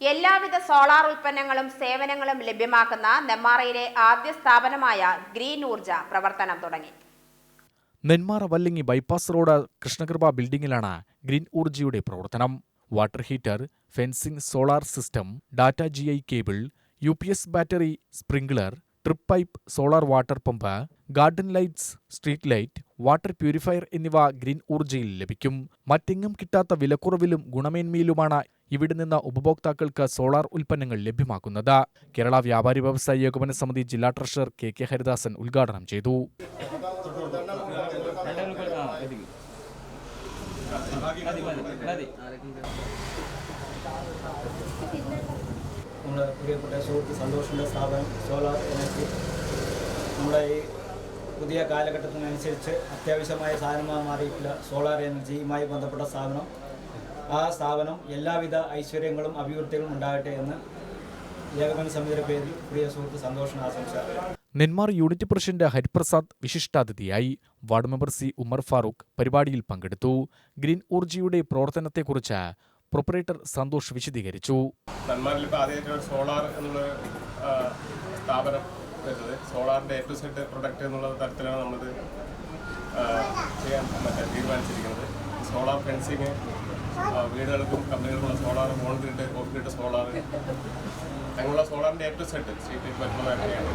എല്ലാവിധ സോളാർ ഉൽപ്പന്നങ്ങളും സേവനങ്ങളും ലഭ്യമാക്കുന്ന നെന്മാറയിലെ ആദ്യ സ്ഥാപനമായ ഗ്രീൻ ഊർജ പ്രവർത്തനം തുടങ്ങി. നെന്മാറ വല്ലങ്ങി ബൈപ്പാസ് റോഡ് കൃഷ്ണകൃപ ബിൽഡിംഗിലാണ് ഗ്രീൻ ഊർജയുടെ പ്രവർത്തനം. Water heater fencing solar system data G I cable U P S battery sprinkler drip pipe solar water pump garden lights street light water purifier എന്നിവ ഗ്രീൻ ഊർജയിൽ ലഭിക്കും. മറ്റെങ്ങും കിട്ടാത്ത വിലക്കുറവിലും ഗുണമേന്മയിലുമാണ് ഇവിടെ നിന്ന് ഉപഭോക്താക്കൾക്ക് സോളാർ ഉൽപ്പന്നങ്ങൾ ലഭ്യമാക്കുന്നത്. കേരള വ്യാപാരി വ്യവസായ ഏകോപന സമിതി ജില്ലാ ട്രഷറർ കെ കെ ഹരിദാസൻ ഉദ്ഘാടനം ചെയ്തു. നമ്മുടെ പ്രിയപ്പെട്ട സുഹൃത്ത് സന്തോഷിന്റെ സ്ഥാപനം സോളാർ എനർജി. നമ്മുടെ ഈ പുതിയ കാലഘട്ടത്തിനനുസരിച്ച് അത്യാവശ്യമായ സാധനമായി മാറിയിട്ടുള്ള സോളാർ എനർജിയുമായി ബന്ധപ്പെട്ട സ്ഥാപനം. ആ സ്ഥാപനം എല്ലാവിധ ഐശ്വര്യങ്ങളും അഭിവൃദ്ധികളും ഉണ്ടാകട്ടെ എന്ന് ഏകമന സമിതിയുടെ പേരിൽ പ്രിയ സുഹൃത്ത് സന്തോഷം ആശംസ Nenmara unit president Hariprasad വിശിഷ്ടാതിഥിയായി ward member C Umar Farooq പരിപാടിയിൽ പങ്കെടുത്തു. ഗ്രീൻ ഊർജിയുടെ പ്രവർത്തനത്തെക്കുറിച്ച് പ്രൊപ്പറേറ്റർ സന്തോഷ് വിശദീകരിച്ചു. നന്മാരിൽ ഇപ്പോൾ ആദ്യമായിട്ട് സോളാർ എന്നുള്ള സ്ഥാപനം വരുന്നത്. സോളാറിന്റെ എ ടു സെഡ് പ്രൊഡക്റ്റ് എന്നുള്ള തരത്തിലാണ് നമ്മളിത് ആ, ചെയ്യാൻ മറ്റേ തീരുമാനിച്ചിരിക്കുന്നത്. സോളാർ ഫെൻസിങ് വീടുകൾക്കും കമ്പനികൾക്കുള്ള സോളാർ ഓൺ ഗ്രിഡ് സോളാർ അങ്ങനെയുള്ള സോളാറിന്റെ എ ടു സെഡ് സ്ട്രീറ്റിൽ പറ്റുന്ന മേഖലയാണ്